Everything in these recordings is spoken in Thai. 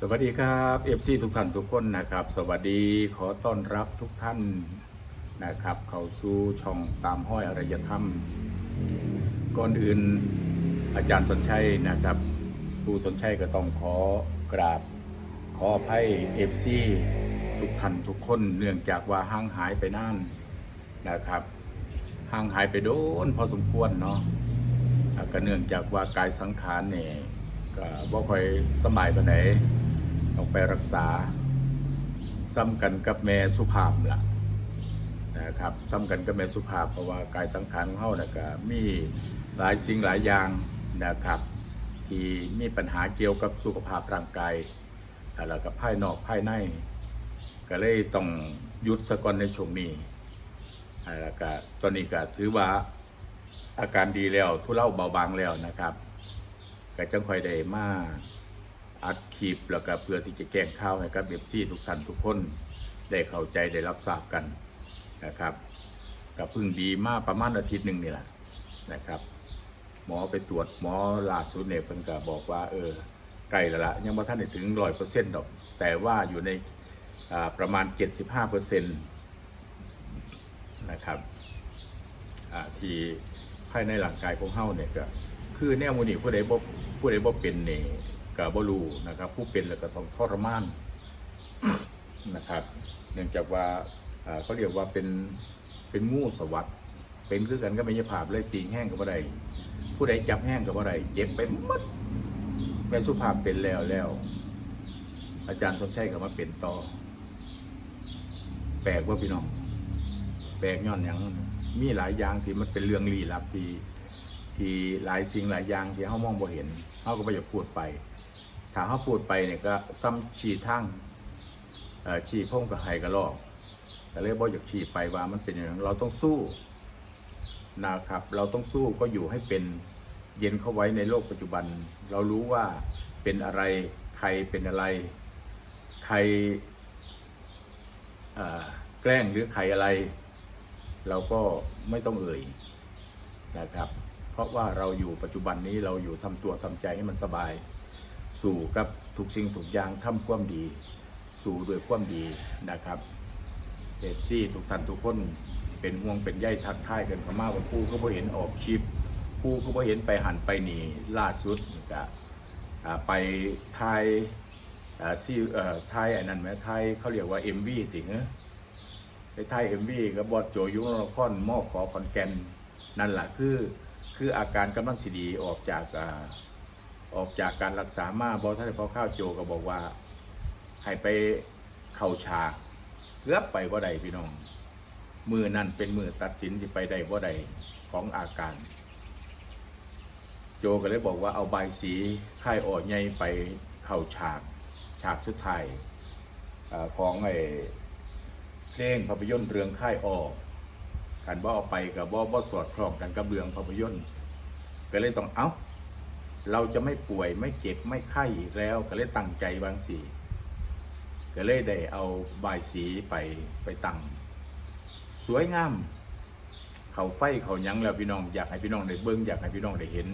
สวัสดีครับเอฟซีทุกท่านทุกคนนะครับ สวัสดีขอต้อนรับทุกท่านนะครับ เข้าสู่ช่องตามห้อยอารยธรรม ก่อนอื่นอาจารย์สนชัยนะครับผู้สนชัยก็ต้องขอกราบ ขออภัยเอฟซีทุกท่านทุกคนเนื่องจากว่าห่างหายไปนานนะครับห่างหายไปโดนพอสมควรเนาะก็เนื่องจากว่ากายสังขารเนี่ยก็บ่ค่อยสบายปาน องไปรักษา ซ้ำกันกับแม่สุภาพล่ะนะครับซ้ำกันกับแม่สุภาพเพราะว่ากายสังขารของเฮาน่ะก็มีหลายสิ่งหลายอย่างนะครับ ที่มีปัญหาเกี่ยวกับสุขภาพร่างกายอ่าแล้วก็ภายนอกภายใน ก็เลยต้องยุดสะก่อนในช่วงนี้อ่าแล้วก็ตอนนี้ก็ถือว่าอาการดีแล้วทุเลาเบาบางแล้วนะครับก็จังค่อยได้มา อัดคลิปแล้วก็เพื่อที่จะแก้งข่าวให้กับเบบซี่ทุกท่านทุกคนได้เข้าใจได้รับทราบกันนะครับก็เพิ่งดีมากประมาณอาทิตย์หนึ่งนี่แหละนะครับ หมอไปตรวจหมอล่าสุดเนี่ยเพิ่นก็บอกว่าเออใกล้แล้วละยังบ่ทันถึงร้อยเปอร์เซ็นต์ดอก แต่ว่าอยู่ในประมาณ 75เปอร์เซ็นต์นะครับที่ภายในร่างกายของเฮาเนี่ยก็คือแนวมูนี่ผู้ใดบ่ผู้ใดบ่เป็นเนี่ ก็บ่รู้นะครับ ผู้เป็นแล้วก็ต้องทรมานนะครับ เนื่องจากว่าเขาเรียกว่าเป็นเป็นงูสวัสดเป็นคือกันก็ไม่ใช่ภาพเลยจริงแห้งกับอะไรผู้ใดจับแห้งกับอะไรเจ็บไปหมดแม่สุภาพเป็นแล้วแล้ว อาจารย์สมชัยก็มาเป็นต่อ แปลกว่าพี่น้อง แปลกย้อนอย่างมีหลายอย่างที่มันเป็นเรื่องลี้ลับที่ที่หลายสิ่งหลายอย่างที่เขามองบ่เห็นเขาก็ไม่อยาพูดไป ถ้าเขาพูดไปเนี่ยก็ซ้ำชี้ทั้งเอ่อชี้พ่งกับไห้กระลอกแต่เลยบ่อยากชี้ไปว่ามันเป็นอย่างนั้นเราต้องสู้นะครับ เราต้องสู้ก็อยู่ให้เป็นเย็นเข้าไว้ในโลกปัจจุบัน เรารู้ว่าเป็นอะไรใครเป็นอะไร ใครแกล้งหรือใครอะไร เราก็ไม่ต้องเอ่ยนะครับ เพราะว่าเราอยู่ปัจจุบันนี้เราอยู่ทำตัวทำใจให้มันสบาย สู่กับทุกสิ่งทุกอย่างทำความดี สู่ด้วยความดีนะครับเอฟซีทุกท่านทุกคนเป็นห่วงเป็นใยทักทายกันเข้ามาว่าผู้ก็บ่เห็นออกคลิปผู้ก็บ่เห็นไปหันไปหนีล่าสุดก็ไปทายซีเอ่อทายอันนั้นไหมทายเขาเรียกว่า MV สิเหรอไปทาย MV กับบอสโจยุนครมอขอคอนแกน นั่นแหละคือ คืออาการกำลังสิดีออกจาก ออกจากการรักษามาบอท่านพ่อข้าวโจก็บอกว่า ให้ไปเข้าฉากเกือบไปว่าใดพี่น้อง มือนั่นเป็นมือตัดสินสิไปได้บ่ได้ของอาการ โจก็เลยบอกว่าเอาใบสีค่ายอ่อใหญ่ไปเข้าฉากฉากสุดไทยอของไอ้เพลงภาพยนตร์เรื่องค่ายอ่อกันว่าเอาไปกับว่าว่สอดคล้องกันกับเรื่องภาพยนตร์ก็เลยต้องเอา้า เราจะไม่ป่วยไม่เจ็บไม่ไข้อีกแล้วก็เลยตั้งใจบางสีก็เลยได้เอาบายสีไปไปตั้งสวยงาม เขาไฟเขาหยังแล้วพี่น้องอยากให้พี่น้องได้เบิ้งอยากให้พี่น้องได้เห็น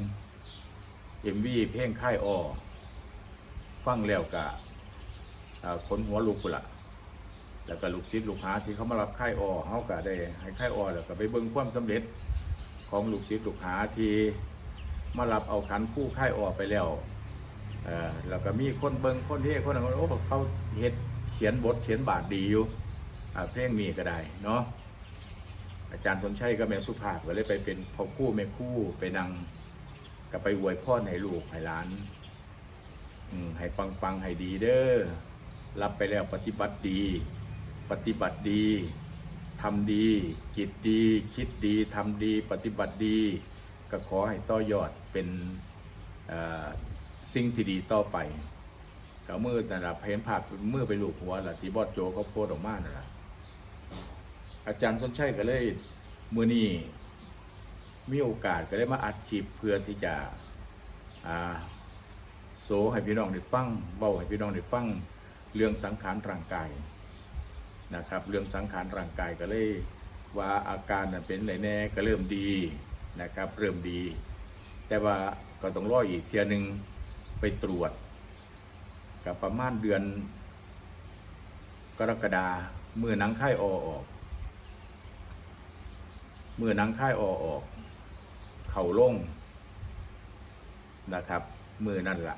เอ็มวีเพลงค่ายออฟังแล้วกะขนหัวลูกกุละแล้วก็ลูกศิษย์ลูกหาที่เขามารับค่ายออเขาก็ได้ให้ค่ายออแล้วก็ไปเบิ้งความสำเร็จของลูกศิษย์ลูกหาที่ มารับเอาขันคู่ค่ายออไปแล้วเออแล้วก็มีคนเบิงคนเที่คนนั้นโอ้เขาเฮ็ดเขียนบทเขียนบาทดีอยู่เพลงมีก็ได้เนาะอาจารย์สนชัยก็แม่สุภาพก็เลยไปเป็นพ่อคู่แม่คู่ไปนั่งก็ไปอวยพ่อให้ลูกให้หลานอืให้ปังปังให้ดีเด้อรับไปแล้วปฏิบัติดี ปฏิบัติดีทำดี กิจดี คิดดีทำดี ปฏิบัติดี ก็ขอให้ต่อยอดเป็นสิ่งที่ดีต่อไปก็มือแต่ละเพนภาพมือไปลูกหัวละที่บอดโจเขาโพสต์ออกมานั่นแหละอาจารย์สนชัยก็เลยมือนี้มีโอกาสก็ได้มาอัดคลิปเพื่อที่จะโซให้พี่น้องได้ฟังเบาให้พี่น้องได้ฟังเรื่องสังขารร่างกายนะครับ เรื่องสังขารร่างกายก็เลยว่าอาการเป็นไรแน่ก็เริ่มดี นะครับ เริ่มดี แต่ว่าก็ต้องรออีกเทียหนึ่งไปตรวจ กับประมาณเดือน กรกฎาเมื่อนังค่ายอออกเมื่อนังค่ายอออก เข่าลงนะครับมือนั่นละ่ะ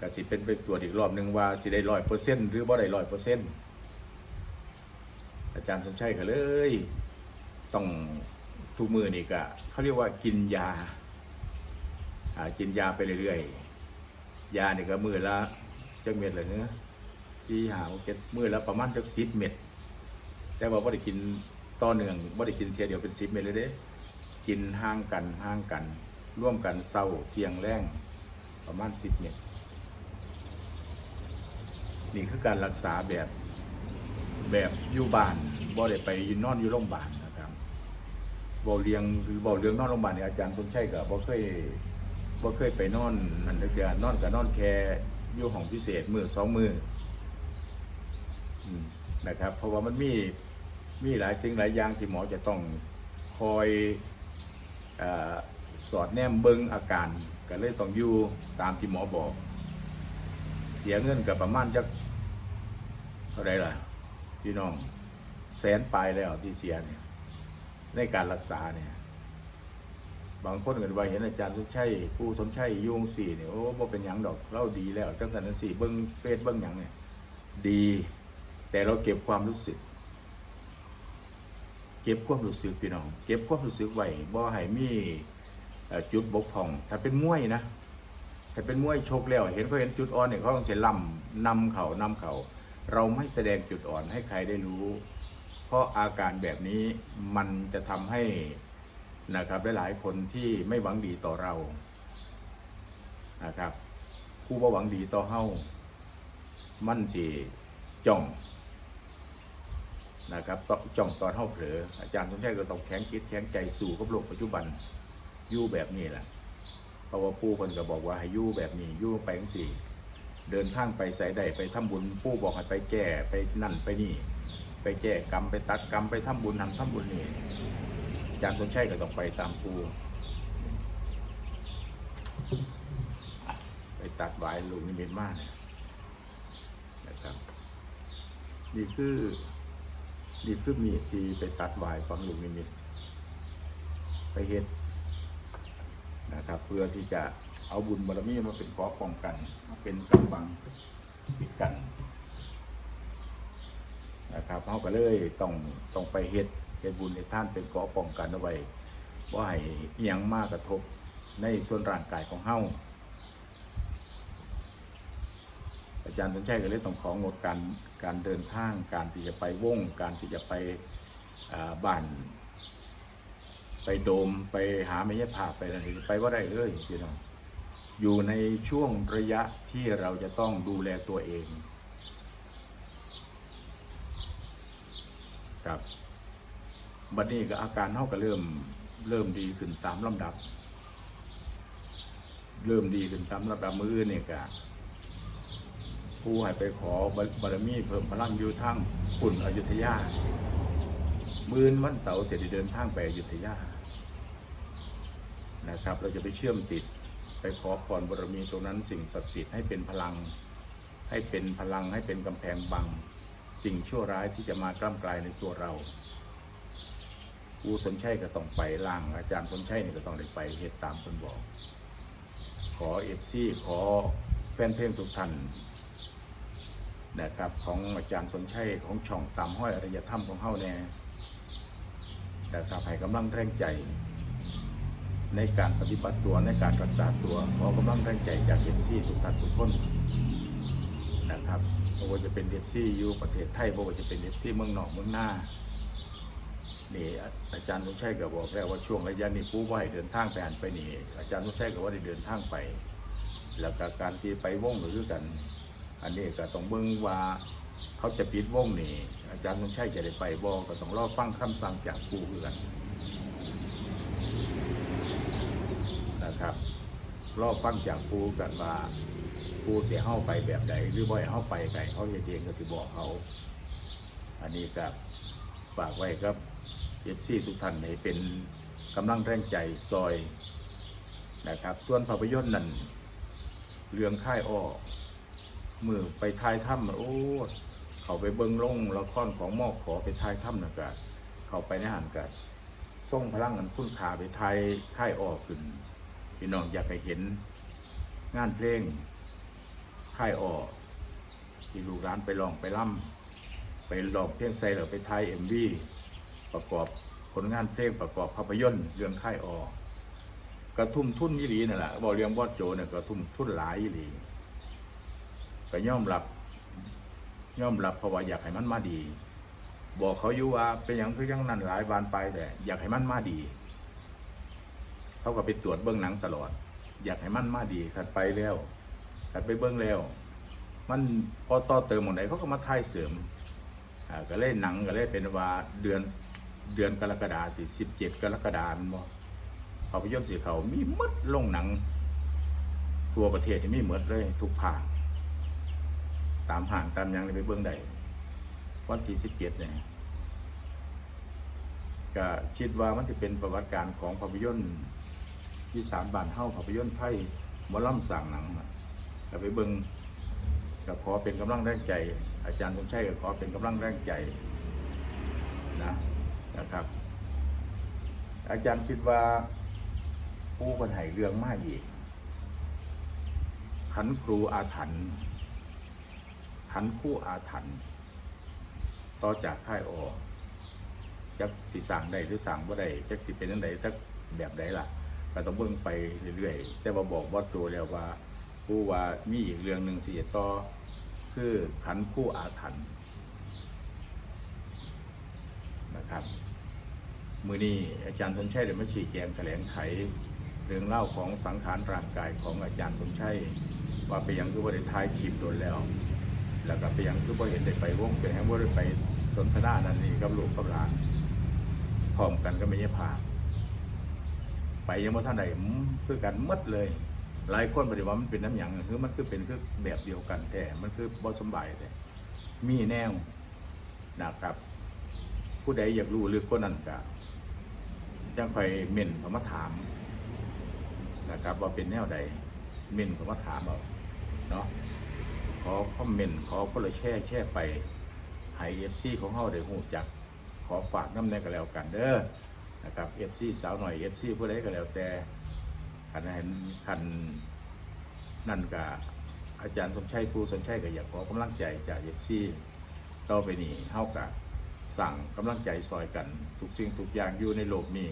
ก็สิเป็นไปตรวจอีกรอบหนึ่งว่าสิได้ร้อยเปอร์เซ็นต์หรือบ่ได้ร้อยเปอร์เซ็นต์อาจารย์สมชัยก็เลย ต้อง ทุกมือนี่ก็เขาเรียกว่ากินยาอ่ากินยาไปเรื่อยๆ ยาเนี่ยก็มือละจักเม็ดเลยเนื้อสี่หาหกเจ็ดมือละประมาณจักสิบเม็ด แต่ว่าไม่ได้กินต่อเนื่องไม่ได้กินเทียเดียวเป็นสิบเม็ดเลยเด้ กินห่างกันห่างกัน ร่วมกันเศร้าเที่ยงแรงประมาณสิบเม็ด นี่คือการรักษาแบบแบบอยู่บ้านบ่ได้ไปนอนอยู่โรงพยาบาลน บบ่เลียงหรือเบ่เลียงนอนโรงพยาบาลเนี่ยอาจารย์สมชัยก็บ่เคยบ่เคยไปนอนนั่นเด้อนอนก็นอนแค่อยู่ห้องพิเศษมือสองมืออืมนะครับ เพราะว่ามันมีมีหลายสิ่งหลายอย่างที่หมอจะต้องคอยอสอดแนมเบิงอาการก็เลยต้องอยู่ตามที่หมอบอก เสียเงินกับประมาณจักเท่าไรล่ะพี่น้องแสนปลายแล้วที่เสียเนี่ย ในการรักษาเนี่ยบางคนเก็ว่าเห็นอาจารย์สมชัยผู้สมชัยยุงสี่เนี่ยโอ้บ่เป็นหยังดอกเราดีแล้วจังสันจังสี่เบิ้งเฟซเบิ้งหยังเนี่ยดี แต่เราเก็บความรู้สึก เก็บความรู้สึกพี่น้อง เก็บความรู้สึกไว้บ่ให้มีจุดบกพร่อง ถ้าเป็นมวยนะถ้าเป็นมวยชกแล้ว เห็นเขาเห็นจุดอ่อนเนี่ยเขาต้องเสียลำนำเขานำเขา เราไม่แสดงจุดอ่อนให้ใครได้รู้ เพราะอาการแบบนี้มันจะทำให้นะครับหลายๆคนที่ไม่หวังดีต่อเรานะครับผู้บ่หวังดีต่อเฮามันสิจ้องนะครับต้องจ้องตอนเฮาเผลออาจารย์สมชัยก็ต้องแข็งคิดแข็งใจสู่กับโลกปัจจุบันยู่แบบนี้แหละเพราะว่าปู่คนก็บอกว่าให้ยู่แบบนี้ยู่ไปจังสี่เดินทางไปใส่ใดไปทำบุญปู่บอกให้ไปแก้ไปนั่นไปนี่ ไปแก้กรรมไปตัดกรรมไปทำบุญทำทำบุญนี่อาจารย์สนชัยก็ต้องไปตามปู่ไปตัดไว้ลูกนิมิตมากนะครับ นี่คือนี่คือมีทีไปตัดไว้ฟังลูกนิมิตไปเฮ็ดนะครับ เพื่อที่จะเอาบุญบารมีมาเป็นเกราะป้องกันมาเป็นกำบังปิดกัน นะครับเขาก็เลยต้องต้องไปเฮ็ดเฮ็ดบุญในท่านเป็นเกราะป้องกันเอาไว้ว่าให้อิหยังมากกระทบในส่วนร่างกายของเฮาอาจารย์สนชัยก็เลยต้องของงดการการเดินทางการที่จะไปวงการที่จะไปบ้านไปโดมไปหาไม่ยภาพไปอะไรไปว่าได้เลยพี่น้องอยู่ในช่วงระยะที่เราจะต้องดูแลตัวเอง ครับบัดนี้ก็อาการเท่าก็เริ่มเริ่มดีขึ้นตามลำดับ เริ่มดีขึ้นตามลำดับมืออื่นนี่ก็ผู้ให้ไปขอบารมีเพิ่มพลังอยู่ทั้งปุ่นอยุธยามือนวันเสาร์เสร็จเดินทางไปอยุธยานะครับ เราจะไปเชื่อมติดไปขอพรบารมีตรงนั้นสิ่งศักดิ์สิทธิ์ให้เป็นพลัง ให้เป็นพลังให้เป็นกำแพงบัง สิ่งชั่วร้ายที่จะมากล้ำกลายในตัวเราครูสนชัยก็ต้องไปล่าง อาจารย์สนชัยนี่ก็ต้องได้ไปเหตุตามคนบอก ขอเอฟซีขอแฟนเพลงทุกท่านนะครับของอาจารย์สนชัยของช่องตามห้อยอริยธรรมของเฮาแน่นะครับให้กำลังแรงใจ ในการปฏิบัติตัวในการรักษาตัวขอกำลังแรงใจจากเอฟซีทุกท่านทุกคนนะครับ ไม่ว่าจะเป็นเอฟซีอยู่ประเทศไทยไม่ว่าจะเป็นเอฟซีเมืองนอกเมืองหน้านี่อาจารย์นุชัยก็บอกแล้วว่าช่วงระยะนี้ผู้ว่าให้เดินทางไปหันไปนี่ อาจารย์นุชัยก็ว่าได้เดินทางไป แล้วก็การที่ไปว่องก็คือกัน อันนี้ก็ต้องเบิ่งว่าเขาจะปิดว่องนี่ อาจารย์นุชัยจะได้ไปบ่ก็ต้องรอฟังคำสั่งจากครูคือกันนะครับรอฟังจากปูกันว่า ปูเสียเข้าไปแบบใดหรือบ่อยเข้าไปไก่เขาจะเองก็สิบอกเขา อันนี้ก็ฝากไว้ครับเอฟซีทุกท่านให้เป็นกำลังแรงใจซอยนะครับ ส่วนภาพยนตร์นั้นเรื่องค่ายอ้อมือไปทายถ้ำน่ะโอ้เขาไปเบิ้งลงละครของมอกขอไปทายถ้ำนะกะเขาไปในหันกะส่งพลังกันคุณขาไปทายค่ายอ้อขึ้นพี่น้องอยากให้เห็นงานเพลง ค่ายออกที่ลูกร้านไปลองไปล่ำไปลองเพลงใส่หรือไปทายเอ็มวีประกอบผลงานเพลงประกอบภาพยนตร์เรื่องค่ายออกระทุ่มทุนยี่หลีนั่นแหละบอกเรียงบอดโจเนี่ยกระทุ่มทุนหลายยี่หลีก็ย่อมรับย่อมรับเพราะว่าอยากให้มันมาดี บอกเขาอยู่ว่าเป็นอย่างคือยังนั่นหลายบานไปแต่อยากให้มันมาดีเขาก็ไปตรวจเบื้องหนังตลอด อยากให้มันมาดีขัดไปแล้ว ขัดไปเบื้องแล้ว มันพอต่อเติมหมดไหนเขาก็มาทายเสริมอ่าก็เล่นหนังก็เล่นเป็นว่าเดือนเดือนกรกฎาสิสิบเจ็ดกรกฎาคมบ่ภาพยนตร์สีเขามีมดลงหนัง ทั่วประเทศนี่มีหมดเลย ทุกภาคตามห่างตามยังไปเบื้องใดวันที่สิบเจ็ดเนี่ยก็คิดว่ามันจะเป็นประวัติการของภาพยนตร์ที่สามบานเฮ้าภาพยนตร์ไทยมอล่ำสั่งหนัง น่ะก็ไปเบิงก็ขอเป็นกำลังแรงใจ อาจารย์สมชัยก็ขอเป็นกำลังแรงใจนะนะครับ อาจารย์คิดว่าผู้คนไห้เรื่องมากอีก ขันครูอาถรรพ์ขันคู่อาถรรพ์ต่อจากค่ายออจักสิสั่งได้หรือสั่งบ่าได้จักสิเป็นยังไงจักแบบใดล่ะก็ต้องเบิ่งไปเรื่อยๆแต่ว่าบอกบอสโจแล้วว่า ผู้ว่ามีอีกเรื่องหนึ่งสิจะต่อ คือขันคู่อาถรรพ์นะครับ มือนี้อาจารย์สมชัยเดี๋ยวมาชี้แจงแถลงไขเรื่องเล่าของสังขารร่างกายของอาจารย์สมชัยว่าไปยังคือบริทายคลิปโดนแล้ว แล้วก็ไปยังคือบริเห็นได้ไปวงเป็นแห่งบริไปสนทนานั่นนี่กับลูกกับหลานพร้อมกันก็ไม่ใช่พาไปยังว่าท่านใดมคือกันหมดเลย หลายคนปฏิวัติมันเป็นน้ำหยังคือมันคือเป็นคือแบบเดียวกันแต่มันคือบอสมบัยแต่มีแนวนะครับ ผู้ใดอยากรู้เรื่องคนนั้นก็จังไปเม่นเขามาถามนะครับ ว่าเป็นแนวใดเมนผมว่าถามเอาเนาะขอคอมเมนต์ขอคนละแช่แช่ไปให้เอฟซีของเฮาได้หูจัก ขอฝากน้ำแน่ก็แล้วกันเด้อนะครับเอฟซีสาวหน่อยเอฟซีผู้ใดก็แล้วแต่ คันเห็นคันนั่นกับอาจารย์สมชัยครูสมชัยก็อยากขอกำลังใจจากเอฟซีต่อไปนี้เฮากับสั่งกำลังใจซอยกัน ทุกสิ่งทุกอย่างอยู่ในโลกนี้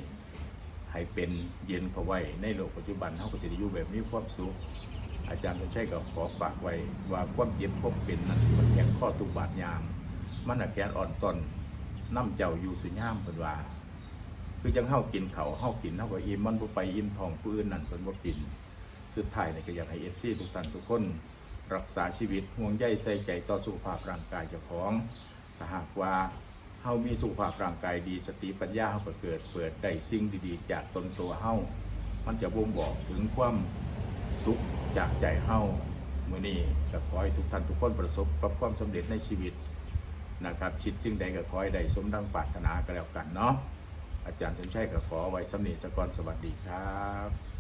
ให้เป็นเย็นเขาไว้ในโลกปัจจุบันเขาก็จะได้อยู่แบบมีความสุขอาจารย์สมชัยก็ขอฝากไว้ว่าความเจ็บความเป็นนั้นมันแข็งข้อตุกบาดยางมันแกนอ่อนตอนน้ำเจ้าอยู่สุญญามเพิ่นว่า คือจังเฮากินเขาวเฮากินเฮาก็อิ่มมันบ่ไปอิ่มท้องผู้อื่นนั่นเพิ่นบ่กิน สุดท้ายนี่ก็อยากให้ FC ทุกท่านทุกคน รักษาชีวิตห่วงใยใส่ใจต่อสุขภาพร่างกายเจ้าของถ้าหากว่าเฮามีสุขภาพร่างกายดีสติปัญญาเฮาก็เกิดเปิดได้สิ่งดีๆ จากตนตัวเฮามันจะบ่งบอกถึงความสุขจากใจเฮามื้อนี้ก็ขอให้ทุกท่านทุกคนประสบกับความสำเร็จในชีวิตนะครับคิดสิ่งใดก็ขอให้ได้สมดังปรารถนาก็แล้วกันเนาะ อาจารย์สมชัยก็ขอไว้สำนีสกรสวัสดีครับ